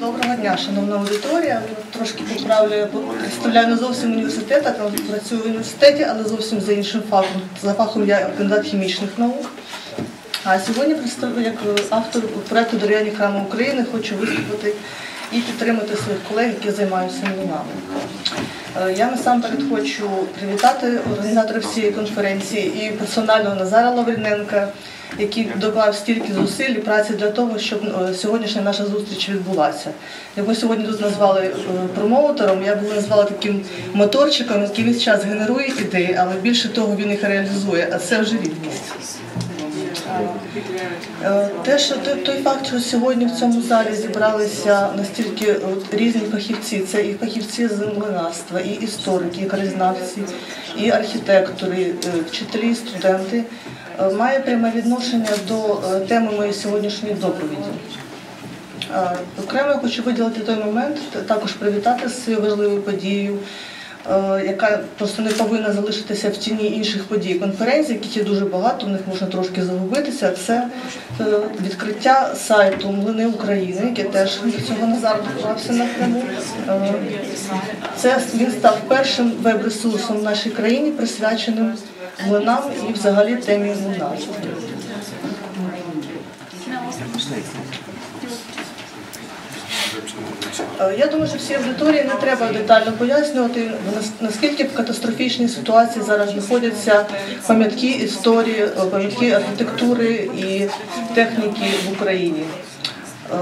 Доброго дня, шановна аудиторія. Трошки поправлю, представляю не зовсім університет, а працюю в університеті, але зовсім за іншим фахом. За фахом я кандидат хімічних наук. А сьогодні представляю як автор проекту Дерев'яні храми України, хочу виступити і підтримати своїх колег, які займаються млинами. Е, Я насамперед хочу привітати організаторів всієї конференції і персонально Назара Лавріненка, який доклав стільки зусиль і праці для того, щоб е, сьогоднішня наша зустріч відбулася. Ми сьогодні тут назвали е, промоутером, я б його назвала таким моторчиком, який весь час генерує ідеї, але більше того він їх реалізує, а це вже рідкість. Е, Те, що той, факт, що сьогодні в цьому залі зібралися настільки різні фахівці, це і фахівці з і історики, і краєзнавці, і архітектори, вчителі, і студенти, має пряме відношення до е, теми моєї сьогоднішньої доповіді. Е, Окремо я хочу виділити той момент, також привітати з цією важливою подією, е, яка просто не повинна залишитися в тіні інших подій конференції, яких є дуже багато, в них можна трошки загубитися. Це е, відкриття сайту Млини України, яке теж до цього Назар доклався напряму. Е, Це він став першим веб-ресурсом в нашій країні, присвяченим млинам і взагалі темі млинарства. Е, Я думаю, що всій аудиторії не треба детально пояснювати, наскільки в катастрофічній ситуації зараз знаходяться пам'ятки історії, е, пам'ятки архітектури і техніки в Україні. Е,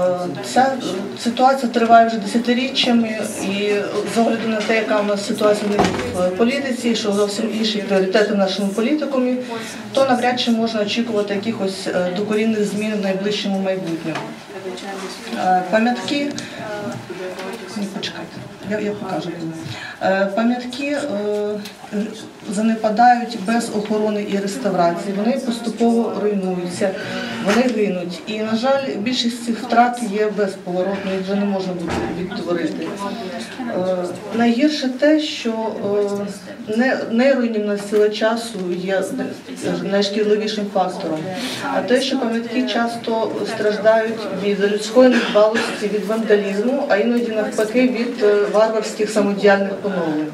Ця е, ситуація триває вже десятиріччями, і з огляду на те, яка у нас ситуація в політиці, що зовсім інші пріоритети в нашому політикумі, то навряд чи можна очікувати якихось е, докорінних змін в найближчому майбутньому. Е, Пам'ятки. Почекайте, я, я покажу. Е, Пам'ятки е, занепадають без охорони і реставрації. Вони поступово руйнуються, вони гинуть. І, на жаль, більшість цих втрат є безповоротною, їх вже не можна відтворити. Е, Найгірше те, що е, не, не сила часу є найшкідливішим фактором, а те, що пам'ятки часто страждають від людської недбалості, від вандалізму, а іноді навпаки від е, варварських самодіяльних поновлень.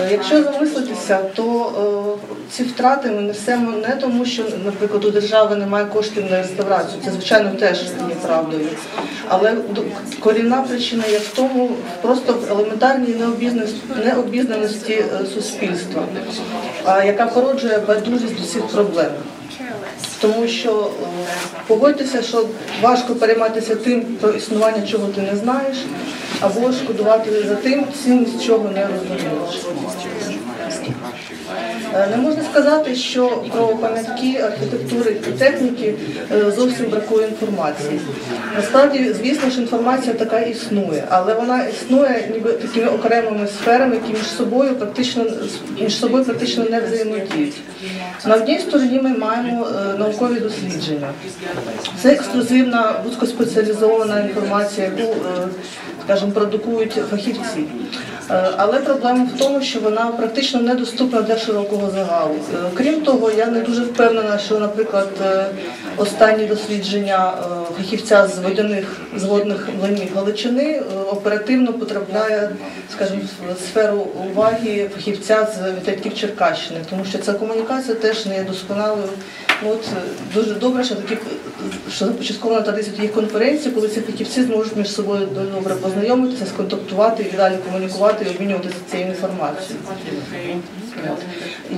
Е, Якщо замислитися, то е, ці втрати ми несемо не тому, що, наприклад, у держави немає коштів на реставрацію. Це, звичайно, теж є правдою. Але корінна причина є в тому, просто в елементарній необізнаності, суспільства, яка породжує байдужість до цих проблем. Тому що е, погодьтеся, що важко перейматися тим, про існування чого ти не знаєш, або шкодувати за тим, цінність чого не розумієш. Е, Не можна сказати, що про пам'ятки архітектури і техніки е, зовсім бракує інформації. Насправді, звісно ж, інформація така існує, але вона існує ніби такими окремими сферами, які між собою практично між собою практично не взаємодіють. На одній стороні ми маємо е, наукові дослідження. Це ексклюзивна, вузькоспеціалізована інформація, яку, скажімо, продукують фахівці. Е, Але проблема в тому, що вона практично недоступна для широкого загалу. Е, Крім того, я не дуже впевнена, що, наприклад, е, останні дослідження фахівця з водяних з водних млинів Галичини оперативно потрапляє, скажімо, в сферу уваги фахівця з Вітальків Черкащини, тому що ця комунікація теж не є досконалою. Ну, От дуже добре, що такі що започаткована традиція таких конференцій, коли ці фахівці зможуть між собою добре познайомитися, сконтактувати і далі комунікувати і обмінюватися цією інформацією.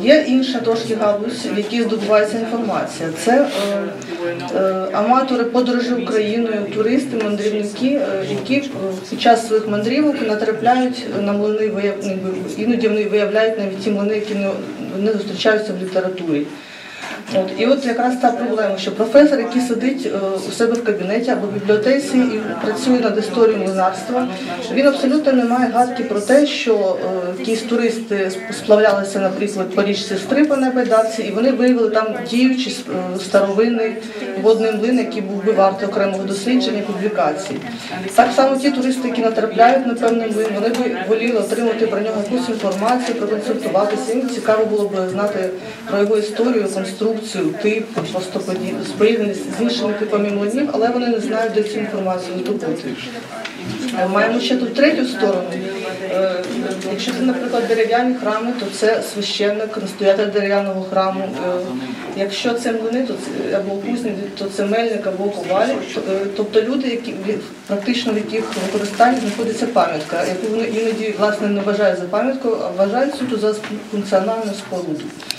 Є інша трошки галузь, в якій здобувається інформація. Це е, е, аматори подорожі Україною, туристи, мандрівники, е, які е, під час своїх мандрівок натрапляють на млини, вияв- іноді вони виявляють навіть ті млини, які не, не зустрічаються в літературі. От, і от якраз та проблема, що професор, який сидить е, у себе в кабінеті або в бібліотеці і працює над історією млинарства, він абсолютно не має гадки про те, що е, якісь туристи сплавлялися, наприклад, по річці Стрипа на Байдарці, і вони виявили там діючий е, старовинний водний млин, який був би вартий окремого дослідження і публікації. Так само ті туристи, які натрапляють на певний млин, вони б воліли отримати про нього якусь інформацію, проконсультуватися. Їм цікаво було б знати про його історію, конструкцію. тип, просто поді- з іншими типами млинів, але вони не знають, де цю інформацію здобути. Е, Маємо ще тут третю сторону. Е, Якщо це, наприклад, дерев'яні храми, то це священник, настоятель дерев'яного храму. Е, Якщо це млини, то це або кузні, то це мельник або коваль. Тобто люди, які практично в яких використанні знаходиться пам'ятка, яку вони іноді власне не вважають за пам'ятку, а вважають суто за функціональну споруду.